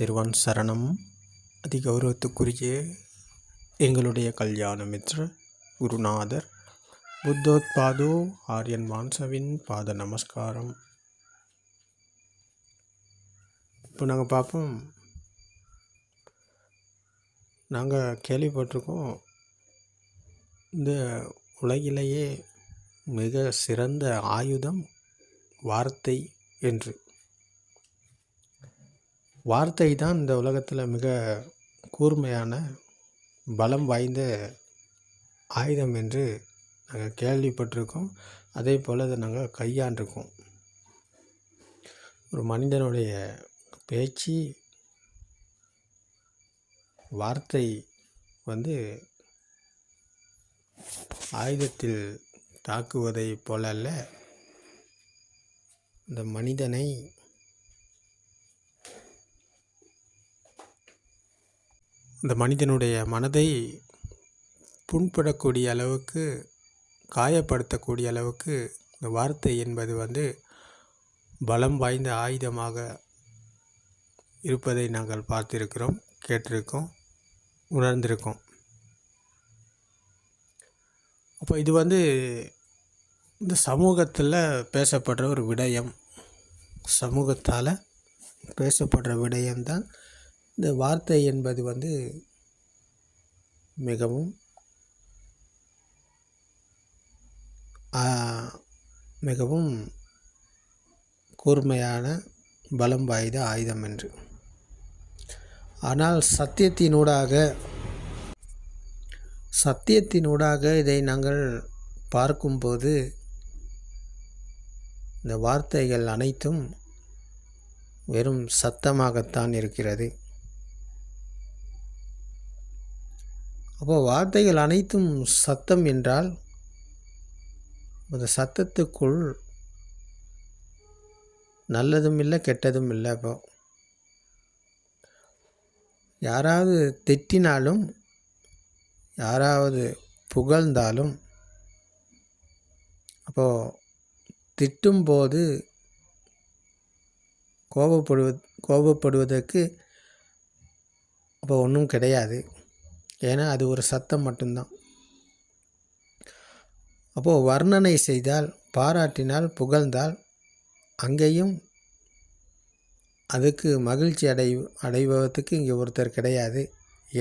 திருவான் சரணம். அதி கௌரவத்துக்குரிய எங்களுடைய கல்யாண மித்ர குருநாதர் புத்தோத்பாதோ ஆரியன் மான்சவின் பாத நமஸ்காரம். இப்போ நாங்கள் பார்ப்போம். நாங்கள் கேள்விப்பட்டிருக்கோம் இந்த உலகிலேயே மிக சிறந்த ஆயுதம் வார்த்தை என்று. வார்த்தை தான் இந்த உலகத்தில் மிக கூர்மையான பலம் வாய்ந்த ஆயுதம் என்று நாங்கள் கேள்விப்பட்டிருக்கோம். அதே போல் அதை நாங்கள் கையாண்டிருக்கோம். ஒரு மனிதனுடைய பேச்சு வார்த்தை வந்து ஆயுதத்தில் தாக்குவதைப் போல அல்ல இந்த மனிதனை இந்த மனிதனுடைய மனதை புண்படக்கூடிய அளவுக்கு காயப்படுத்தக்கூடிய அளவுக்கு இந்த வார்த்தை என்பது வந்து பலம் வாய்ந்த ஆயுதமாக இருப்பதை நாங்கள் பார்த்திருக்கிறோம் கேட்டிருக்கோம் உணர்ந்திருக்கோம். அப்போ இது வந்து இந்த சமூகத்தில் பேசப்படுற ஒரு விடயம். சமூகத்தால் பேசப்படுற விடயம்தான் இந்த வார்த்தை என்பது வந்து மிகவும் மிகவும் கூர்மையான பலம் வாய்ந்த ஆயுதம் என்று. ஆனால் சத்தியத்தினூடாக சத்தியத்தினூடாக இதை நாங்கள் பார்க்கும்போது இந்த வார்த்தைகள் அனைத்தும் வெறும் சத்தமாகத்தான் இருக்கிறது. அப்போ வார்த்தைகள் அனைத்தும் சத்தம் என்றால் அந்த சத்தத்துக்குள் நல்லதும் இல்லை கெட்டதும் இல்லை அப்போ. யாராவது திட்டினாலும் யாராவது புகழ்ந்தாலும் அப்போது திட்டும்போது கோபப்படுவ கோபப்படுவதற்கு அப்போ ஒன்றும் கிடையாது. ஏன்னா அது ஒரு சத்தம் மட்டும்தான். அப்போது வர்ணனை செய்தால் பாராட்டினால் புகழ்ந்தால் அங்கேயும் அதுக்கு மகிழ்ச்சி அடை அடைபவத்துக்கு இங்கே ஒருத்தர் கிடையாது.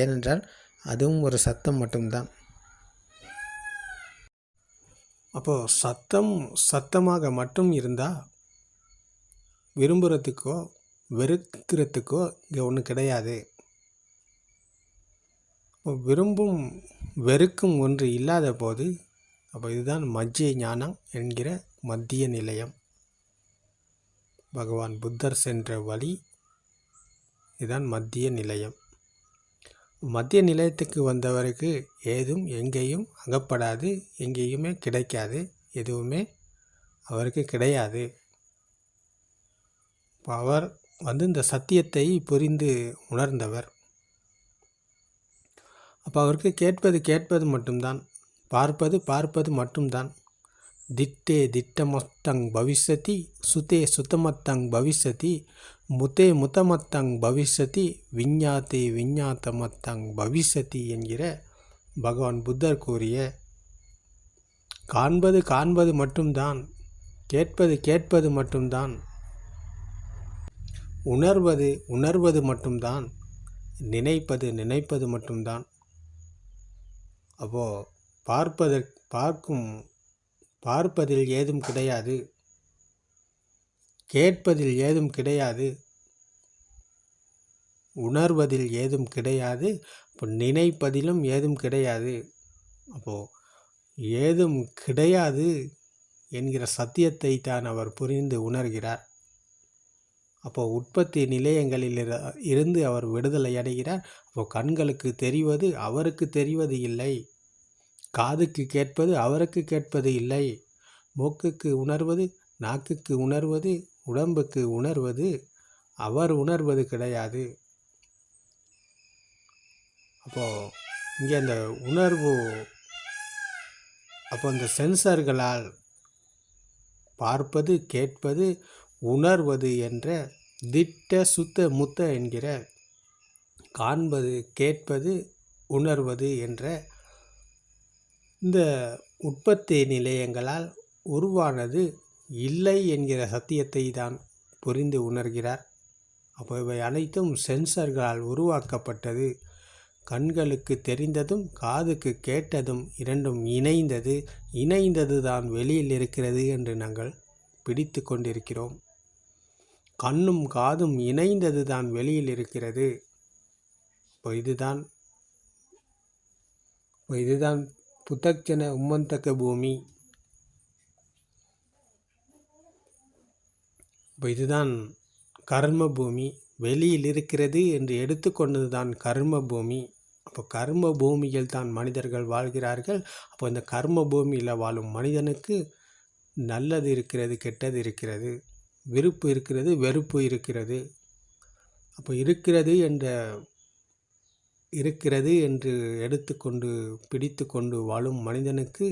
ஏனென்றால் அதுவும் ஒரு சத்தம் மட்டும்தான். அப்போது சத்தம் சத்தமாக மட்டும் இருந்தால் விரும்புகிறதுக்கோ வெறுக்கிறதுக்கோ இங்கே ஒன்றும் கிடையாது. விரும்பும் வெறுக்கும் ஒன்று இல்லாத போது அப்போ இதுதான் மஜ்ஜிய ஞானம் என்கிற மத்திய நிலையம். பகவான் புத்தர் சென்ற வழி இதுதான் மத்திய நிலையம். மத்திய நிலையத்துக்கு வந்தவருக்கு ஏதும் எங்கேயும் அகப்படாது எங்கேயுமே கிடைக்காது எதுவுமே அவருக்கு கிடையாது. அவர் வந்து இந்த சத்தியத்தை புரிந்து உணர்ந்தவர். அப்போ அவருக்கு கேட்பது கேட்பது மட்டும்தான் பார்ப்பது பார்ப்பது மட்டும்தான். திட்டே திட்டமத்தங் பவிஷதி சுத்தே சுத்தமத்தங் பவிஷதி முத்தே முத்தமத்தங் பவிஷதி விஞ்ஞாத்தே விஞ்ஞாத்தமத்தங் பவிஷதி என்கிற பகவான் புத்தர் கூறிய காண்பது காண்பது மட்டும்தான் கேட்பது கேட்பது மட்டும்தான் உணர்வது உணர்வது மட்டும்தான் நினைப்பது நினைப்பது மட்டும்தான். அப்போது பார்ப்பதற் பார்க்கும் பார்ப்பதில் ஏதும் கிடையாது. கேட்பதில் ஏதும் கிடையாது. உணர்வதில் ஏதும் கிடையாது. இப்போ நினைப்பதிலும் ஏதும் கிடையாது. அப்போது ஏதும் கிடையாது என்கிற சத்தியத்தை தான் அவர் புரிந்து உணர்கிறார். அப்போ உற்பத்தி நிலையங்களில் இருந்து அவர் விடுதலை அடைகிறார். அப்போ கண்களுக்கு தெரிவது அவருக்கு தெரிவது இல்லை. காதுக்கு கேட்பது அவருக்கு கேட்பது இல்லை. மூக்குக்கு உணர்வது நாக்குக்கு உணர்வது உடம்புக்கு உணர்வது அவர் உணர்வது கிடையாது. அப்போது இங்கே அந்த உணர்வு அப்போ அந்த சென்சர்களால் பார்ப்பது கேட்பது உணர்வது என்ற திட்ட சுத்த முத்த என்கிற காண்பது கேட்பது உணர்வது என்ற இந்த உற்பத்தி நிலையங்களால் உருவானது இல்லை என்கிற சத்தியத்தை தான் புரிந்து உணர்கிறார். அப்போ இவை அனைத்தும் சென்சர்களால் உருவாக்கப்பட்டது. கண்களுக்கு தெரிந்ததும் காதுக்கு கேட்டதும் இரண்டும் இணைந்தது. இணைந்தது தான் வெளியில் இருக்கிறது என்று நாங்கள் பிடித்து கொண்டிருக்கிறோம். கண்ணும் காதும் இணைந்தது தான் வெளியில் இருக்கிறது. இப்போ இதுதான் இப்போ இதுதான் புத்தக்ஜன உம்மந்தக்க பூமி. இப்போ இதுதான் கர்ம பூமி. வெளியில் இருக்கிறது என்று எடுத்துக்கொண்டது தான் கர்ம பூமி. அப்போ கர்ம பூமியில் தான் மனிதர்கள் வாழ்கிறார்கள். அப்போ இந்த கர்ம பூமியில் வாழும் மனிதனுக்கு நல்லது இருக்கிறது கெட்டது இருக்கிறது. விருப்பு இருக்கிறது வெறுப்பு இருக்கிறது. அப்போ இருக்கிறது என்ற இருக்கிறது என்று எடுத்துக்கொண்டு பிடித்து கொண்டு வாழும் மனிதனுக்கு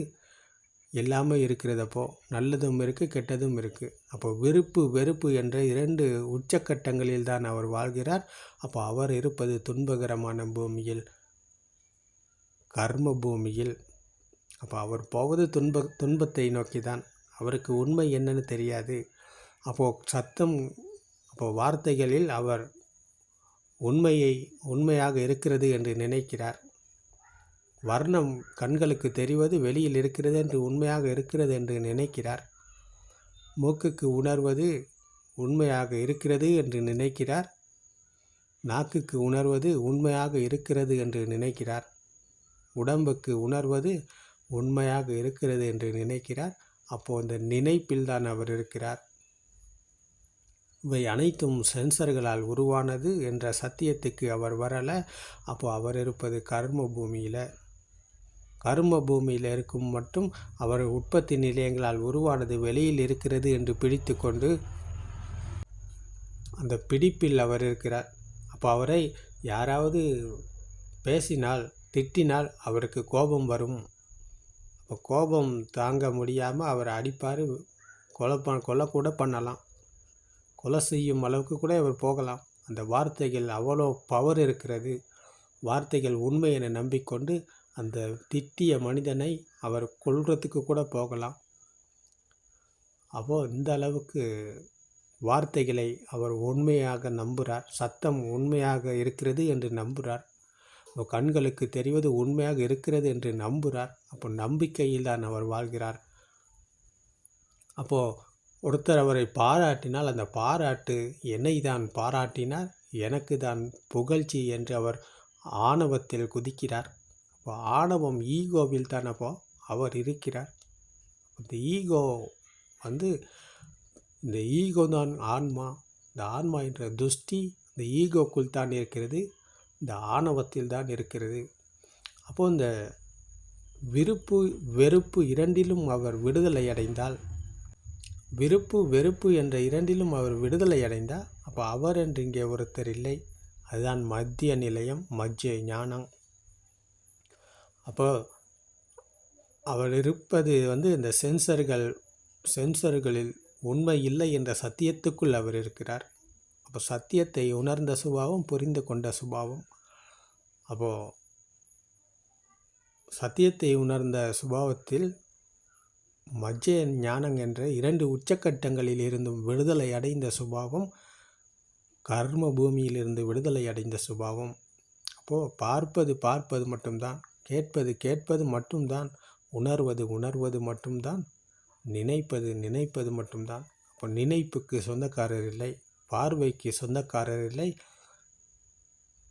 எல்லாமே இருக்கிறதப்போ நல்லதும் இருக்குது கெட்டதும் இருக்குது அப்போ விருப்பு வெறுப்பு என்ற இரண்டு உச்சக்கட்டங்களில் தான் அவர் வாழ்கிறார். அப்போ அவர் இருப்பது துன்பகரமான பூமியில் கர்ம பூமியில். அப்போ அவர் போவது துன்ப துன்பத்தை நோக்கி தான் அவருக்கு உண்மை என்னன்னு தெரியாது. அப்போது சத்தம் அப்போ வார்த்தைகளில் அவர் உண்மையை உண்மையாக இருக்கிறது என்று நினைக்கிறார். வர்ணம் கண்களுக்கு தெரிவது வெளியில் இருக்கிறது என்று உண்மையாக இருக்கிறது என்று நினைக்கிறார். மூக்குக்கு உணர்வது உண்மையாக இருக்கிறது என்று நினைக்கிறார். நாக்குக்கு உணர்வது உண்மையாக இருக்கிறது என்று நினைக்கிறார். உடம்புக்கு உணர்வது உண்மையாக இருக்கிறது என்று நினைக்கிறார். அப்போது அந்த நினைப்பில் தான் அவர் இருக்கிறார். இவை அனைத்தும் சென்சர்களால் உருவானது என்ற சத்தியத்துக்கு அவர் வரலை. அப்போ அவர் இருப்பது கர்ம பூமியில். கரும பூமியில் இருக்கும் மட்டும் அவர் உற்பத்தி நிலையங்களால் உருவானது வெளியில் இருக்கிறது என்று பிடித்து கொண்டு அந்த பிடிப்பில் அவர் இருக்கிறார். அப்போ அவரை யாராவது பேசினால் திட்டினால் அவருக்கு கோபம் வரும். அப்போ கோபம் தாங்க முடியாமல் அவர் அடிப்பார் கொலை ப கொலை கூட பண்ணலாம். கொலை செய்யும் அளவுக்கு கூட அவர் போகலாம். அந்த வார்த்தைகள் அவ்வளோ பவர் இருக்கிறது. வார்த்தைகள் உண்மை என நம்பிக்கொண்டு அந்த திட்டிய மனிதனை அவர் கொள்றதுக்கு கூட போகலாம். அப்போ இந்த அளவுக்கு வார்த்தைகளை அவர் உண்மையாக நம்புகிறார் சத்தம் உண்மையாக இருக்கிறது என்று நம்புகிறார் கண்களுக்கு தெரிவது உண்மையாக இருக்கிறது என்று நம்புகிறார் அப்போ நம்பிக்கையில் தான் அவர் வாழ்கிறார். அப்போது ஒருத்தர் அவரை பாராட்டினால் அந்த பாராட்டு என்னை தான் பாராட்டினார்? எனக்கு தான் புகழ்ச்சி என்று அவர் ஆணவத்தில் குதிக்கிறார். அப்போ ஆணவம் ஈகோவில் தான் அப்போ அவர் இருக்கிறார். இந்த ஈகோ வந்து இந்த ஈகோ தான் ஆன்மா. இந்த ஆன்மா என்ற துஷ்டி இந்த ஈகோக்குள் தான் இருக்கிறது. இந்த ஆணவத்தில் தான் இருக்கிறது. அப்போது இந்த விருப்பு வெறுப்பு இரண்டிலும் அவர் விடுதலை அடைந்தால் விருப்பு வெறுப்பு என்ற இரண்டிலும் அவர் விடுதலை அடைந்தார். அப்போ அவர் என்று இங்கே ஒருத்தர் இல்லை. அதுதான் மத்திய நிலையம் மத்திய ஞானம். அப்போ அவர் இருப்பது வந்து இந்த சென்சர்கள் சென்சர்களில் உண்மை இல்லை என்ற சத்தியத்துக்குள் அவர் இருக்கிறார். அப்போ சத்தியத்தை உணர்ந்த சுபாவம் புரிந்து கொண்ட சுபாவம். அப்போது சத்தியத்தை உணர்ந்த சுபாவத்தில் மஜ்ஜ ஞானம் என்ற இரண்டு உச்சக்கட்டங்களில் இருந்தும் விடுதலை அடைந்த சுபாவம் கர்ம பூமியிலிருந்து விடுதலை அடைந்த சுபாவம். அப்போது பார்ப்பது பார்ப்பது மட்டும்தான் கேட்பது கேட்பது மட்டும்தான் உணர்வது உணர்வது மட்டும்தான் நினைப்பது நினைப்பது மட்டும்தான். அப்போ நினைப்புக்கு சொந்தக்காரர் இல்லை பார்வைக்கு சொந்தக்காரர் இல்லை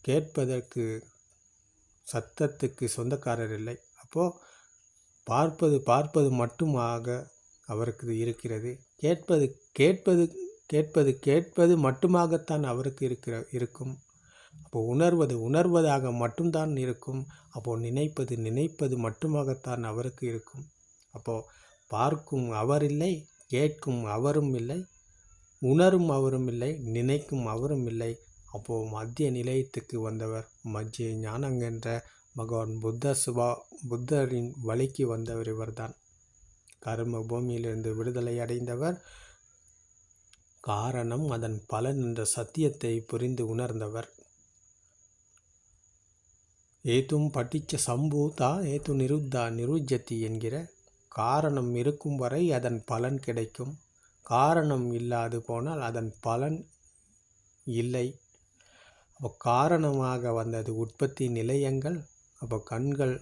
கேட்பதற்கு சத்தத்துக்கு சொந்தக்காரர் இல்லை. அப்போது பார்ப்பது பார்ப்பது மட்டுமாக அவருக்கு இருக்கிறது. கேட்பது கேட்பது கேட்பது கேட்பது மட்டுமாகத்தான் அவருக்கு இருக்கிற இருக்கும். அப்போ உணர்வது உணர்வதாக மட்டும்தான் இருக்கும். அப்போது நினைப்பது நினைப்பது மட்டுமாகத்தான் அவருக்கு இருக்கும். அப்போது பார்க்கும் அவர் இல்லை கேட்கும் அவரும் இல்லை உணரும் அவரும் இல்லை நினைக்கும் அவரும் இல்லை. அப்போது மத்திய நிலையத்துக்கு வந்தவர் மத்திய ஞானங்கென்ற பகவான் புத்த சுபா புத்தரின் வழிக்கு வந்தவர் இவர்தான். கர்ம பூமியிலிருந்து விடுதலை அடைந்தவர். காரணம் அதன் பலன் என்ற சத்தியத்தை புரிந்து உணர்ந்தவர். ஏதும் பட்டிச்ச சம்பூதா ஏது நிருத்தா நிருஜத்தி என்கிற காரணம் இருக்கும் வரை அதன் பலன் கிடைக்கும். காரணம் இல்லாது போனால் அதன் பலன் இல்லை. அப்போ காரணமாக வந்தது உற்பத்தி நிலையங்கள் அப்போ கண்கள்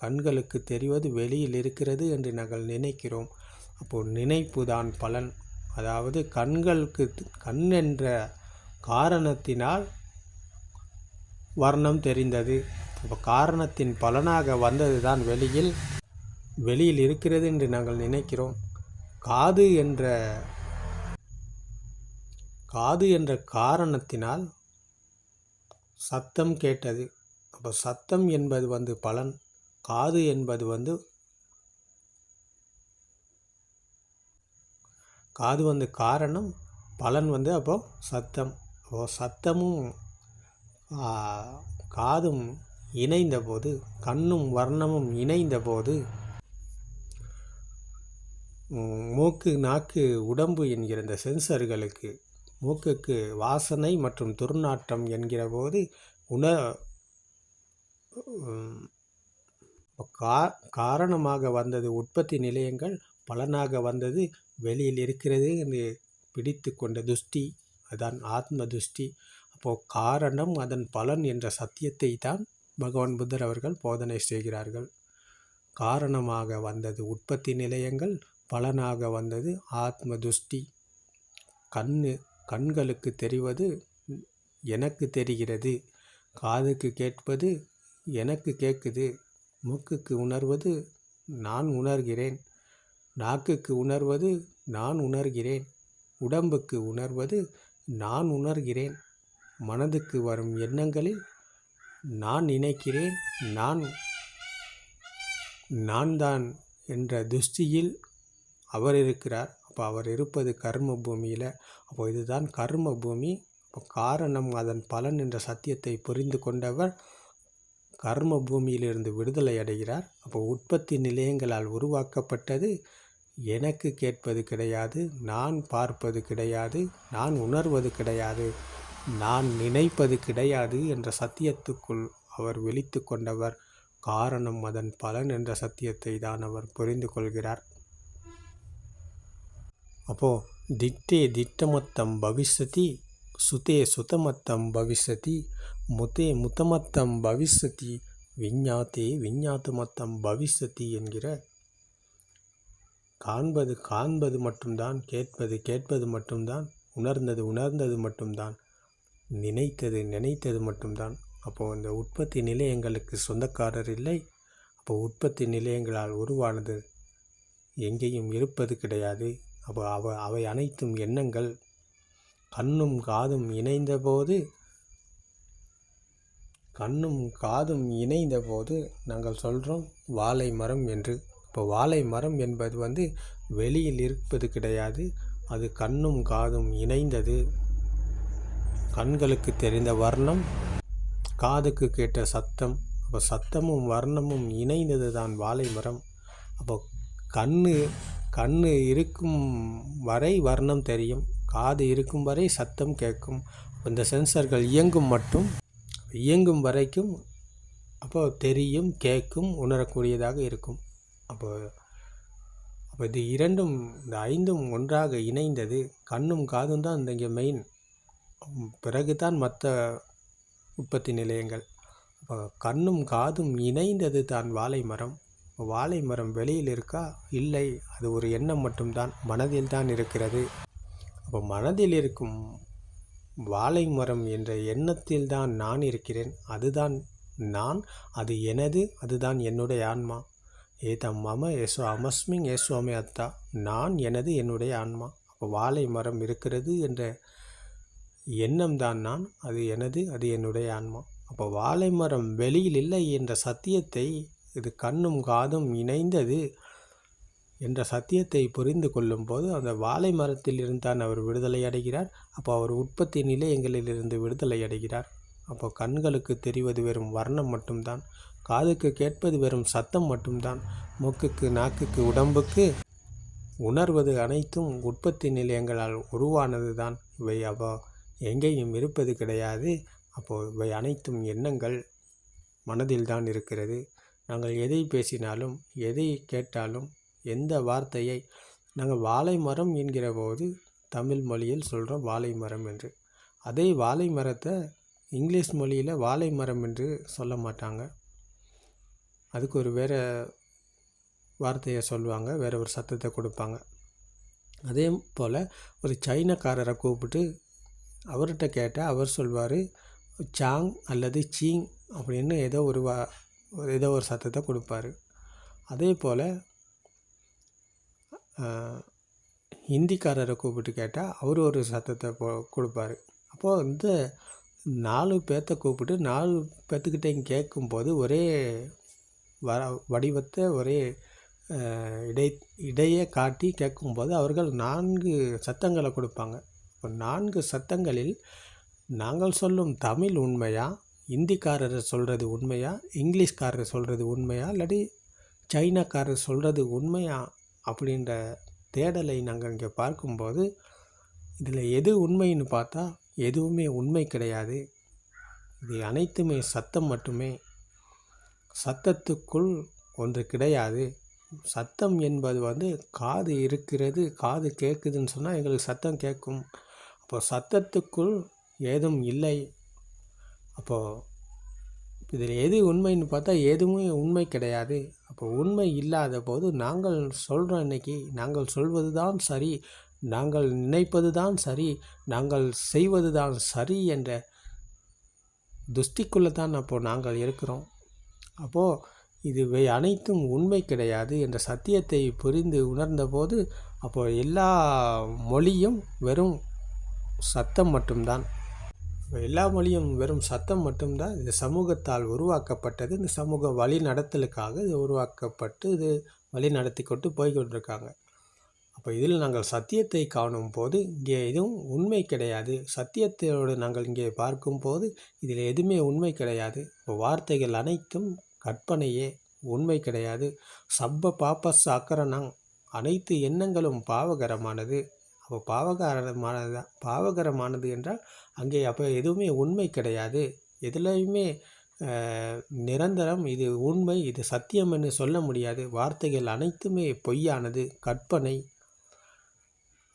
கண்களுக்கு தெரிவது வெளியில் இருக்கிறது என்று நாங்கள் நினைக்கிறோம். அப்போது நினைப்பு தான் பலன். அதாவது கண்களுக்கு கண் என்ற காரணத்தினால் வர்ணம் தெரிந்தது. அப்போ காரணத்தின் பலனாக வந்தது தான் வெளியில் வெளியில் இருக்கிறது என்று நாங்கள் நினைக்கிறோம். காது என்ற காது என்ற காரணத்தினால் சத்தம் கேட்டது. அப்போ சத்தம் என்பது வந்து பலன் காது என்பது வந்து காது வந்து காரணம் பலன் வந்து அப்போ சத்தம். அப்போ சத்தமும் காதும் இணைந்த போது கண்ணும் வர்ணமும் இணைந்த போது மூக்கு நாக்கு உடம்பு என்கிற இந்த சென்சர்களுக்கு மூக்குக்கு வாசனை மற்றும் துர்நாற்றம் என்கிற போது உண கா காரணமாக வந்தது உற்பத்தி நிலையங்கள் பலனாக வந்தது வெளியில் இருக்கிறது என்று பிடித்து கொண்ட துஷ்டி அதான் ஆத்ம துஷ்டி அப்போது காரணம் அதன் பலன் என்ற சத்தியத்தை தான் பகவான் புத்தர் அவர்கள் போதனை செய்கிறார்கள். காரணமாக வந்தது உற்பத்தி நிலையங்கள் பலனாக வந்தது ஆத்ம துஷ்டி கண்ணு கண்களுக்கு தெரிவது எனக்கு தெரிகிறது. காதுக்கு கேட்பது எனக்கு கேட்குது மூக்குக்கு உணர்வது நான் உணர்கிறேன். நாக்குக்கு உணர்வது நான் உணர்கிறேன். உடம்புக்கு உணர்வது நான் உணர்கிறேன். மனதுக்கு வரும் எண்ணங்களில் நான் நினைக்கிறேன். நான் நான் தான் என்ற துஷ்டியில் அவர் இருக்கிறார். அப்போ அவர் இருப்பது கர்ம பூமியில் அப்போ இதுதான் கர்ம பூமி அப்போ காரணம் அதன் பலன் என்ற சத்தியத்தை புரிந்து கொண்டவர் கர்ம பூமியிலிருந்து விடுதலை அடைகிறார். அப்போ உற்பத்தி நிலையங்களால் உருவாக்கப்பட்டது எனக்கு கேட்பது கிடையாது நான் பார்ப்பது கிடையாது நான் உணர்வது கிடையாது நான் நினைப்பது கிடையாது என்ற சத்தியத்துக்குள் அவர் விழித்து கொண்டவர். காரணம் அதன் பலன் என்ற சத்தியத்தை தான் அவர் புரிந்து கொள்கிறார். அப்போது திட்டே திட்டமத்தம் பவிஷதி சுதே சுத்தமத்தம் பவிஷதி முதே முத்தமத்தம் பவிஷ்யதி விஞ்ஞாத்தே விஞ்ஞாத்தமத்தம் பவிஷ்யதி என்கிற காண்பது காண்பது மட்டும்தான் கேட்பது கேட்பது மட்டும்தான் உணர்ந்தது உணர்ந்தது மட்டும்தான் நினைத்தது நினைத்தது மட்டும்தான். அப்போது இந்த உற்பத்தி நிலையங்களுக்கு சொந்தக்காரர் இல்லை. அப்போ உற்பத்தி நிலையங்களால் உருவானது எங்கேயும் இருப்பது கிடையாது. அப்போ அவ அவை அனைத்தும் எண்ணங்கள் கண்ணும் காதும் இணைந்தபோது கண்ணும் காதும் இணைந்த போது நாங்கள் சொல்கிறோம் வாழை மரம் என்று. இப்போ வாழை மரம் என்பது வந்து வெளியில் இருப்பது கிடையாது அது கண்ணும் காதும் இணைந்தது. கண்களுக்கு தெரிந்த வர்ணம் காதுக்கு கேட்ட சத்தம். அப்போ சத்தமும் வர்ணமும் இணைந்தது தான் வாழை மரம். அப்போ கண்ணு கண்ணு இருக்கும் வரை வர்ணம் தெரியும் காது இருக்கும் வரை சத்தம் கேட்கும். இந்த சென்சர்கள் இயங்கும் மட்டும். இயங்கும் வரைக்கும் அப்போ தெரியும் கேட்கும் உணரக்கூடியதாக இருக்கும். அப்போ அப்போ இது இரண்டும் இந்த ஐந்தும் ஒன்றாக இணைந்தது. கண்ணும் காதும் தான் இந்த இங்கே மெயின் பிறகு தான் மற்ற உற்பத்தி நிலையங்கள். அப்போ கண்ணும் காதும் இணைந்தது தான் வாழை மரம். வாழை மரம் வெளியில் இருக்கா? இல்லை. அது ஒரு எண்ணம் மட்டும்தான். மனதில் தான் இருக்கிறது. அப்போ மனதில் இருக்கும் வாழை மரம் என்ற எண்ணத்தில் தான் நான் இருக்கிறேன். அதுதான் நான் அது எனது அதுதான் என்னுடைய ஆன்மா. ஏதம் மம ஏசோ அமஸ்மிங் ஏசுவாமி அத்தா நான் எனது என்னுடைய ஆன்மா. அப்போ வாழை மரம் இருக்கிறது என்ற எண்ணம் தான் நான் அது எனது அது என்னுடைய ஆன்மா. அப்போ வாழை மரம் வெளியில் இல்லை என்ற சத்தியத்தை இது கண்ணும் காதும் இணைந்தது என்ற சத்தியத்தை புரிந்து கொள்ளும்போது அந்த வாழை மரத்தில் இருந்தான் அவர் விடுதலை அடைகிறார். அப்போ அவர் உற்பத்தி நிலையங்களிலிருந்து விடுதலை அடைகிறார். அப்போ கண்களுக்கு தெரிவது வெறும் வர்ணம் மட்டும்தான். காதுக்கு கேட்பது வெறும் சத்தம் மட்டும்தான். மூக்குக்கு நாக்குக்கு உடம்புக்கு உணர்வது அனைத்தும் உற்பத்தி நிலையங்களால் உருவானது தான் இவை அப்போ எங்கேயும் இருப்பது கிடையாது. அப்போது இவை அனைத்தும் எண்ணங்கள் மனதில் தான் இருக்கிறது. நாங்கள் எதை பேசினாலும் எதை கேட்டாலும் எந்த வார்த்தையை? நாங்கள் வாழை மரம் என்கிற போது தமிழ் மொழியில் சொல்கிறோம் வாழை மரம் என்று. அதே வாழை மரத்தை இங்கிலீஷ் மொழியில் வாழை மரம் என்று சொல்ல மாட்டாங்க. அதுக்கு ஒரு வேறு வார்த்தையை சொல்லுவாங்க வேறு ஒரு சத்தத்தை கொடுப்பாங்க. அதே போல் ஒரு சைனக்காரரை கூப்பிட்டு அவர்கிட்ட கேட்டால் அவர் சொல்வார் சாங் அல்லது சீங் அப்படின்னு ஏதோ ஒரு வா ஏதோ ஒரு சத்தத்தை கொடுப்பாரு. அதே போல் ஹிந்திக்காரரை கூப்பிட்டு கேட்டால் அவர் ஒரு சத்தத்தை போ கொடுப்பாரு. அப்போது வந்து நாலு பேர்த்த கூப்பிட்டு நாலு பேர்த்துக்கிட்டையும் கேட்கும்போது ஒரே வ வடிவத்தை ஒரே இடை இடையே காட்டி கேட்கும்போது அவர்கள் நான்கு சத்தங்களை கொடுப்பாங்க. இப்போ நான்கு சத்தங்களில் நாங்கள் சொல்லும் தமிழ் உண்மையா இந்திக்காரர் சொல்கிறது உண்மையா இங்கிலீஷ்காரர் சொல்கிறது உண்மையா இல்லாட்டி சைனாக்காரர் சொல்கிறது உண்மையா அப்படின்ற தேடலை நாங்கள் இங்கே பார்க்கும்போது இதில் எது உண்மைன்னு பார்த்தா எதுவுமே உண்மை கிடையாது. இது அனைத்துமே சத்தம் மட்டுமே. சத்தத்துக்குள் ஒன்று கிடையாது. சத்தம் என்பது வந்து காது இருக்கிறது காது கேட்குதுன்னு சொன்னால் எங்களுக்கு சத்தம் கேட்கும். அப்போ சத்தத்துக்குள் ஏதும் இல்லை. அப்போது இதில் எது உண்மைன்னு பார்த்தா எதுவுமே உண்மை கிடையாது. அப்போ உண்மை இல்லாத போது நாங்கள் சொல்கிறோம் இன்னைக்கு நாங்கள் சொல்வது தான் சரி நாங்கள் நினைப்பது தான் சரி நாங்கள் செய்வது தான் சரி என்ற துஷ்டிக்குள்ளே தான் அப்போது நாங்கள் இருக்கிறோம். அப்போது இதுவை அனைத்தும் உண்மை கிடையாது என்ற சத்தியத்தை புரிந்து உணர்ந்தபோது அப்போது எல்லா மொழியும் வெறும் சத்தம் மட்டும்தான். எல்லா மொழியும் வெறும் சத்தம் மட்டும்தான் இந்த சமூகத்தால் உருவாக்கப்பட்டது. இந்த சமூக வழி நடத்தலுக்காக இது உருவாக்கப்பட்டு இது வழி நடத்தி கொண்டு போய்கொண்டிருக்காங்க அப்போ இதில் நாங்கள் சத்தியத்தை காணும் போது இங்கே எதுவும் உண்மை கிடையாது. சத்தியத்தோடு நாங்கள் இங்கே பார்க்கும்போது இதில் எதுவுமே உண்மை கிடையாது. இப்போ வார்த்தைகள் அனைத்தும் கற்பனையே உண்மை கிடையாது. சப்ப பாப்பஸ் அக்கரணம் அனைத்து எண்ணங்களும் பாவகரமானது. அப்போ பாவகரமானது பாவகரமானது என்றால் அங்கே அப்போ எதுவுமே உண்மை கிடையாது. எதுலேயுமே நிரந்தரம் இது உண்மை இது சத்தியம் என்று சொல்ல முடியாது. வார்த்தைகள் அனைத்துமே பொய்யானது கற்பனை.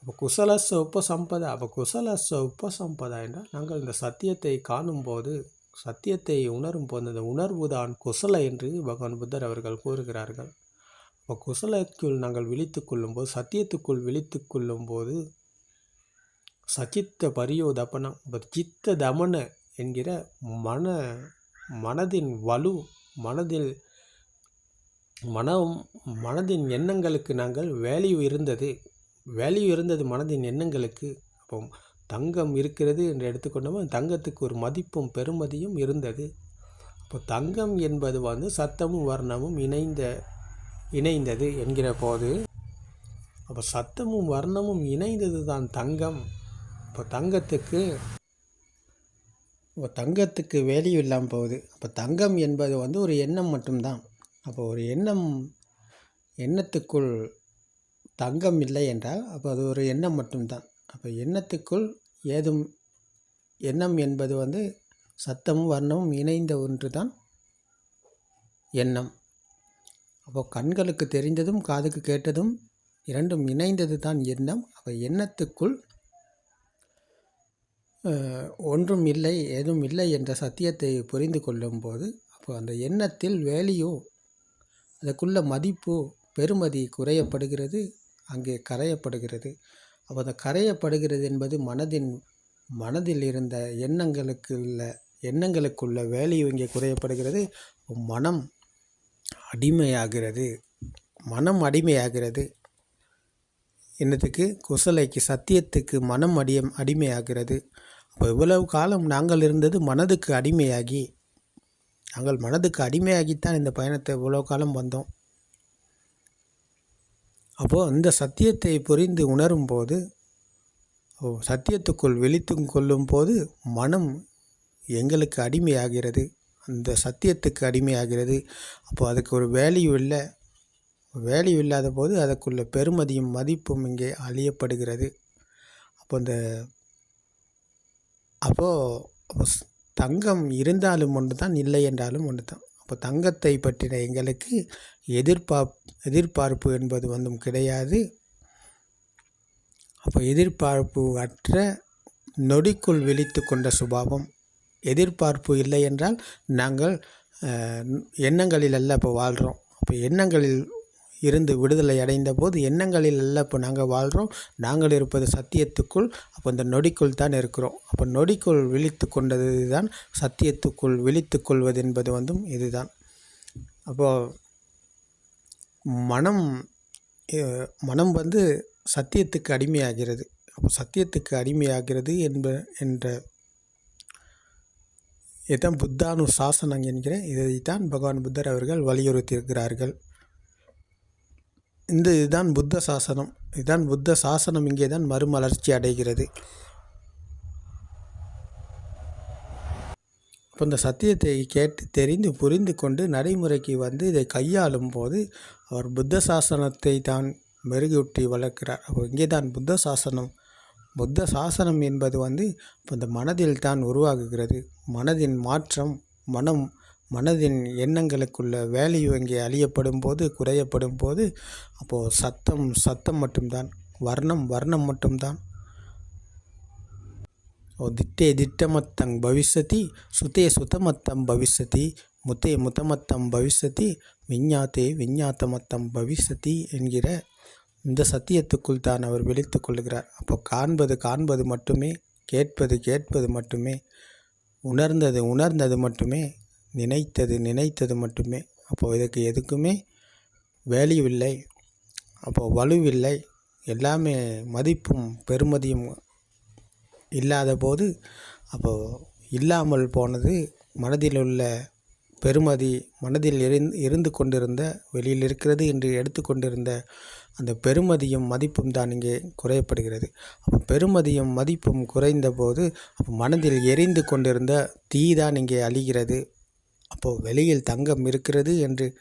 அப்போ குசலஸ்ஸ உபசம்பதா அப்போ குசலஸ்ஸ உபசம்பதா என்றால் நாங்கள் இந்த சத்தியத்தை காணும்போது சத்தியத்தை உணரும் போது அந்த உணர்வு தான் குசல என்று பகவான் புத்தர் அவர்கள் கூறுகிறார்கள். இப்போ குசலத்துக்குள் நாங்கள் விழித்து கொள்ளும்போது சத்தியத்துக்குள் விழித்து கொள்ளும்போது சச்சித்த பரியோதபனம் சித்த தமன என்கிற மன மனதின் வலு மனதில் மனம் மனதின் எண்ணங்களுக்கு நாங்கள் வேல்யூ இருந்தது வேல்யூ இருந்தது மனதின் எண்ணங்களுக்கு. அப்போ தங்கம் இருக்கிறது என்று எடுத்துக்கொண்டோமோ? தங்கத்துக்கு ஒரு மதிப்பும் பெருமதியும் இருந்தது. அப்போ தங்கம் என்பது வந்து சத்தமும் வர்ணமும் இணைந்த இணைந்தது என்கிற போது அப்போ சத்தமும் வர்ணமும் இணைந்தது தான் தங்கம். இப்போ தங்கத்துக்கு இப்போ தங்கத்துக்கு வேல்யூ இல்லாமல் போகுது. அப்போ தங்கம் என்பது வந்து ஒரு எண்ணம் மட்டும்தான். அப்போ ஒரு எண்ணம் எண்ணத்துக்குள் தங்கம் இல்லை என்றால் அப்போ அது ஒரு எண்ணம் மட்டும்தான். அப்போ எண்ணத்துக்குள் ஏதும் எண்ணம் என்பது வந்து சத்தமும் வர்ணமும் இணைந்த ஒன்று தான் எண்ணம். அப்போ கண்களுக்கு தெரிந்ததும் காதுக்கு கேட்டதும் இரண்டும் இணைந்தது தான் எண்ணம். அப்போ எண்ணத்துக்குள் ஒன்றும் இல்லை ஏதும் இல்லை என்ற சத்தியத்தை புரிந்து கொள்ளும்போது அப்போ அந்த எண்ணத்தில் வேல்யூ அதுக்குள்ள மதிப்பு பெருமதி குறையப்படுகிறது அங்கே கரையப்படுகிறது. அப்போ அந்த கரையப்படுகிறது என்பது மனதின் மனதில் இருந்த எண்ணங்களுக்கு உள்ள எண்ணங்களுக்குள்ள வேல்யூ இங்கே குறையப்படுகிறது மனம் அடிமையாகிறது மனம் அடிமையாகிறது. என்னத்துக்கு? குசலைக்கு சத்தியத்துக்கு மனம் அடியம் அடிமையாகிறது. அப்போ இவ்வளவு காலம் நாங்கள் இருந்தது மனதுக்கு அடிமையாகி நாங்கள் மனதுக்கு அடிமையாகித்தான் இந்த பயணத்தை இவ்வளோ காலம் வந்தோம். அப்போது அந்த சத்தியத்தை புரிந்து உணரும் போது சத்தியத்துக்குள் விழித்தும் கொள்ளும் போது மனம் எங்களுக்கு அடிமையாகிறது அந்த சத்தியத்துக்கு அடிமையாகிறது. அப்போ அதுக்கு ஒரு வேல்யூ இல்லை. வேல்யூ இல்லாத போது அதற்குள்ள பெறுமதியும் மதிப்பும் இங்கே அழியப்படுகிறது. அப்போ இந்த அப்போது தங்கம் இருந்தாலும் ஒன்று தான் இல்லை என்றாலும் ஒன்று தான் அப்போ தங்கத்தை பற்றின எங்களுக்கு எதிர்பார்ப் எதிர்பார்ப்பு என்பது வந்தும் கிடையாது. அப்போ எதிர்பார்ப்பு அற்ற நொடிக்குள் விழித்து கொண்ட சுபாவம். எதிர்பார்ப்பு இல்லை என்றால் நாங்கள் எண்ணங்களில் அல்ல இப்போ வாழ்கிறோம் அப்போ எண்ணங்களில் இருந்து விடுதலை அடைந்த போது எண்ணங்களில் அல்ல. இப்போ நாங்கள் வாழ்கிறோம். நாங்கள் இருப்பது சத்தியத்துக்குள் அப்போ இந்த நொடிக்குள் தான் இருக்கிறோம். அப்போ நொடிக்குள் விழித்து கொண்டது தான் சத்தியத்துக்குள் விழித்து கொள்வது என்பது வந்தும் இதுதான். அப்போது மனம் மனம் வந்து சத்தியத்துக்கு அடிமையாகிறது. அப்போ சத்தியத்துக்கு அடிமையாகிறது என்ப என்ற இதுதான் புத்தானு சாசனம் என்கிற இதைத்தான் பகவான் புத்தர் அவர்கள் வலியுறுத்தியிருக்கிறார்கள். இந்த இதுதான் புத்த சாசனம். இதுதான் புத்த சாசனம். இங்கே தான் மறுமலர்ச்சி அடைகிறது. இப்போ இந்த சத்தியத்தை கேட்டு தெரிந்து புரிந்து கொண்டு நடைமுறைக்கு வந்து இதை கையாளும் போது அவர் புத்த சாசனத்தை தான் மெருகூட்டி வளர்க்கிறார். அப்போ இங்கே தான் புத்த சாசனம். புத்த சாசனம் என்பது வந்து இப்போ இந்த மனதில் தான் உருவாகுகிறது. மனதின் மாற்றம் மனம் மனதின் எண்ணங்களுக்குள்ள வேல்யூ இங்கே அழியப்படும் போது குறையப்படும் போது அப்போது சத்தம் சத்தம் மட்டும்தான். வர்ணம் வர்ணம் மட்டும்தான். ஓ திட்டே திட்டமத்தங் பவிஷதி சுத்தே சுத்தமத்தம் பவிஷதி முத்தே முத்தமத்தம் பவிஷதி விஞ்ஞாத்தே விஞ்ஞாத்தமத்தம் பவிஷதி என்கிற இந்த சத்தியத்துக்குள் தான் அவர் விழித்து கொள்கிறார். அப்போ காண்பது காண்பது மட்டுமே கேட்பது கேட்பது மட்டுமே உணர்ந்தது உணர்ந்தது மட்டுமே நினைத்தது நினைத்தது மட்டுமே. அப்போது இதுக்கு எதுக்குமே வேல்யூ இல்லை அப்போது வலுவில்லை. எல்லாமே மதிப்பும் பெருமதியும் இல்லாத போது அப்போது இல்லாமல் போனது மனதில் உள்ள பெருமதி மனதில் இருந்து இருந்து கொண்டிருந்த வெளியில் இருக்கிறது என்று எடுத்துக்கொண்டிருந்த அந்த பெருமதியும் மதிப்பும் தான் இங்கே குறையப்படுகிறது. அப்போ பெருமதியும் மதிப்பும் குறைந்த போது அப்போ மனதில் எரிந்து கொண்டிருந்த தீ தான் இங்கே அழிகிறது. அப்போது வெளியில் தங்கம் இருக்கிறது என்று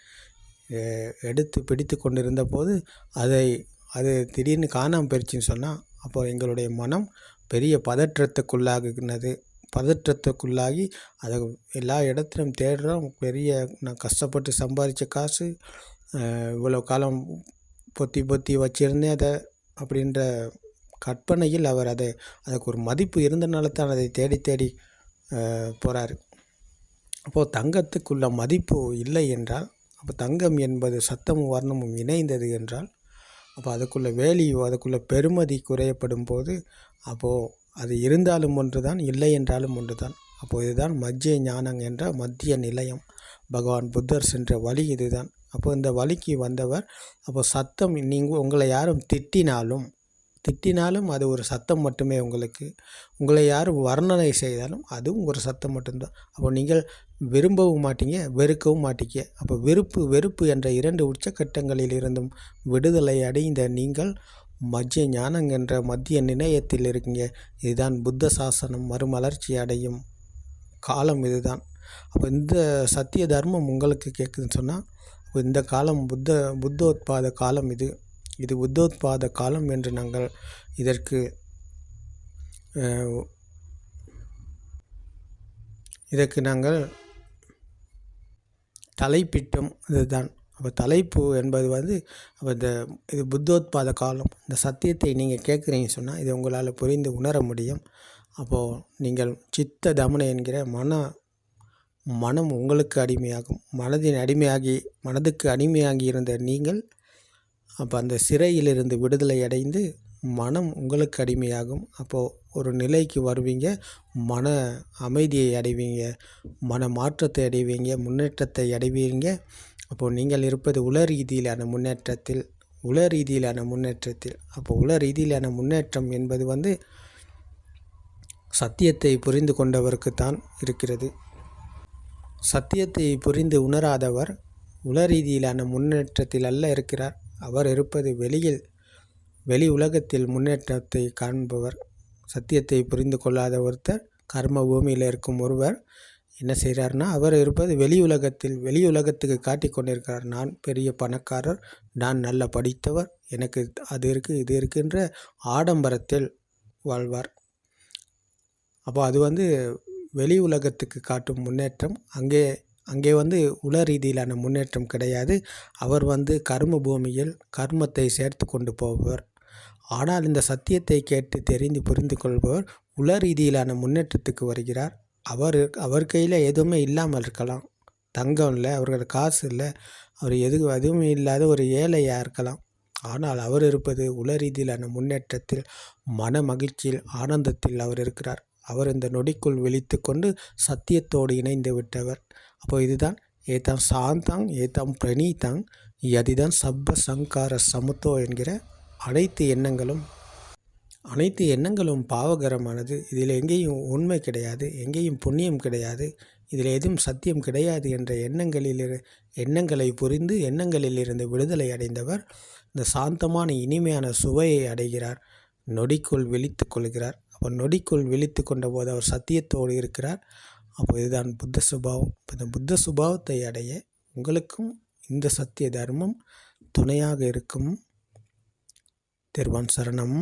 எடுத்து பிடித்து கொண்டிருந்த போது அதை அது திடீர்னு காணாமல் போயிடுச்சுன்னு சொன்னால் அப்போ எங்களுடைய மனம் பெரிய பதற்றத்துக்குள்ளாகினது பதற்றத்துக்குள்ளாகி அதை எல்லா இடத்துலையும் தேடுறோம். பெரிய நான் கஷ்டப்பட்டு சம்பாதிச்ச காசு இவ்வளோ காலம் பொத்தி பொத்தி வச்சுருந்தேன் அதை அப்படின்ற கற்பனையில் அவர் அதை அதுக்கு ஒரு மதிப்பு இருந்தனால தான் அதை தேடி தேடி போகிறாரு அப்போது தங்கத்துக்குள்ள மதிப்பு இல்லை என்றால் அப்போ தங்கம் என்பது சத்தமும் வர்ணமும் இணைந்தது என்றால் அப்போ அதுக்குள்ள வேல்யூ அதுக்குள்ள பெருமதி குறையப்படும் போது அப்போது அது இருந்தாலும் ஒன்று தான் இல்லை என்றாலும் ஒன்று தான் அப்போது இதுதான் மத்திய ஞானம் என்ற மத்திய நிலையம். பகவான் புத்தர் சென்ற வழி இதுதான். அப்போ இந்த வழிக்கு வந்தவர் அப்போ சத்தம் நீங்கள் உங்களை யாரும் திட்டினாலும் திட்டினாலும் அது ஒரு சத்தம் மட்டுமே உங்களுக்கு. உங்களை யாரும் வர்ணனை செய்தாலும் அதுவும் ஒரு சத்தம் மட்டும்தான். அப்போ நீங்கள் விரும்பவும் மாட்டீங்க வெறுக்கவும் மாட்டீங்க. அப்போ வெறுப்பு வெறுப்பு என்ற இரண்டு உச்சக்கட்டங்களில் இருந்தும் விடுதலை அடைந்த நீங்கள் மத்திய ஞானம் என்ற மத்திய நிலையத்தில் இருக்கீங்க. இதுதான் புத்த சாசனம் மறுமலர்ச்சி அடையும் காலம் இதுதான். அப்போ இந்த சத்திய தர்மம் உங்களுக்கு கேட்குதுன்னு சொன்னால் இந்த காலம் புத்த புத்தோத்பாத காலம் இது. இது புத்தோத்பாத காலம் என்று நாங்கள் இதற்கு இதற்கு நாங்கள் தலைப்பிட்டோம். இதுதான். அப்போ தலைப்பு என்பது வந்து அப்போ இந்த இது புத்தோத்பாத காலம். இந்த சத்தியத்தை நீங்கள் கேட்குறீங்க சொன்னால் இது உங்களால் புரிந்து உணர முடியும். அப்போது நீங்கள் சித்த தமனை என்கிற மன மனம் உங்களுக்கு அடிமையாகும். மனதின் அடிமையாகி மனதுக்கு அடிமையாகி இருந்த நீங்கள் அப்போ அந்த சிறையிலிருந்து விடுதலை அடைந்து மனம் உங்களுக்கு அடிமையாகும். அப்போது ஒரு நிலைக்கு வருவீங்க மன அமைதியை அடைவீங்க மன மாற்றத்தை அடைவீங்க முன்னேற்றத்தை அடைவீங்க. அப்போது நீங்கள் இருப்பது உல ரீதியிலான முன்னேற்றத்தில் உல ரீதியிலான முன்னேற்றத்தில். அப்போ உல ரீதியிலான முன்னேற்றம் என்பது வந்து சத்தியத்தை புரிந்து கொண்டவருக்குத்தான் இருக்கிறது. சத்தியத்தை புரிந்து உணராதவர் உல ரீதியிலான முன்னேற்றத்தில் அல்ல இருக்கிறார். அவர் இருப்பது வெளியில் வெளி உலகத்தில் முன்னேற்றத்தை காண்பவர். சத்தியத்தை புரிந்து கொள்ளாத ஒருத்தர் கர்ம பூமியில் இருக்கும் ஒருவர் என்ன செய்கிறாருன்னா அவர் இருப்பது வெளி உலகத்தில் வெளி உலகத்துக்கு காட்டி கொண்டிருக்கிறார். நான் பெரிய பணக்காரர் நான் நல்ல படித்தவர் எனக்கு அது இருக்குது இது இருக்குன்ற ஆடம்பரத்தில் வாழ்வார். அப்போ அது வந்து வெளி உலகத்துக்கு காட்டும் முன்னேற்றம். அங்கே அங்கே வந்து உல ரீதியிலான முன்னேற்றம் கிடையாது. அவர் வந்து கர்ம பூமியில் கர்மத்தை சேர்த்து கொண்டு போபவர். ஆனால் இந்த சத்தியத்தை கேட்டு தெரிந்து புரிந்து கொள்பவர் உல ரீதியிலான முன்னேற்றத்துக்கு வருகிறார். அவர் அவர் கையில் எதுவுமே இல்லாமல் இருக்கலாம். தங்கம் இல்லை அவர்கள் காசு இல்லை அவர் எது எதுவுமே இல்லாத ஒரு ஏழையாக இருக்கலாம். ஆனால் அவர் இருப்பது உல ரீதியிலான முன்னேற்றத்தில் மன மகிழ்ச்சியில் ஆனந்தத்தில் அவர் இருக்கிறார். அவர் இந்த நொடிக்குள் விழித்து கொண்டு சத்தியத்தோடு இணைந்து விட்டவர். அப்போ இதுதான் ஏதாம் சாந்தாங் ஏதாம் பிரணீதாங் யதிதான் சப்ப சங்கார சமுத்தோ என்கிற அனைத்து எண்ணங்களும். அனைத்து எண்ணங்களும் பாவகரமானது. இதில் எங்கேயும் உண்மை கிடையாது எங்கேயும் புண்ணியம் கிடையாது இதில் எதுவும் சத்தியம் கிடையாது என்ற எண்ணங்களில் இரு- எண்ணங்களை புரிந்து எண்ணங்களில் இருந்து விடுதலை அடைந்தவர் இந்த சாந்தமான இனிமையான சுவையை அடைகிறார். நொடிக்குள் விழித்து கொள்கிறார். அப்போ நொடிக்குள் விழித்து கொண்ட போது அவர் சத்தியத்தோடு இருக்கிறார். அப்போ இதுதான் புத்த சுபாவம். இப்போ இந்த புத்த சுபாவத்தை அடைய உங்களுக்கும் இந்த சத்திய தர்மம் துணையாக இருக்கும். திருவான் சரணம்.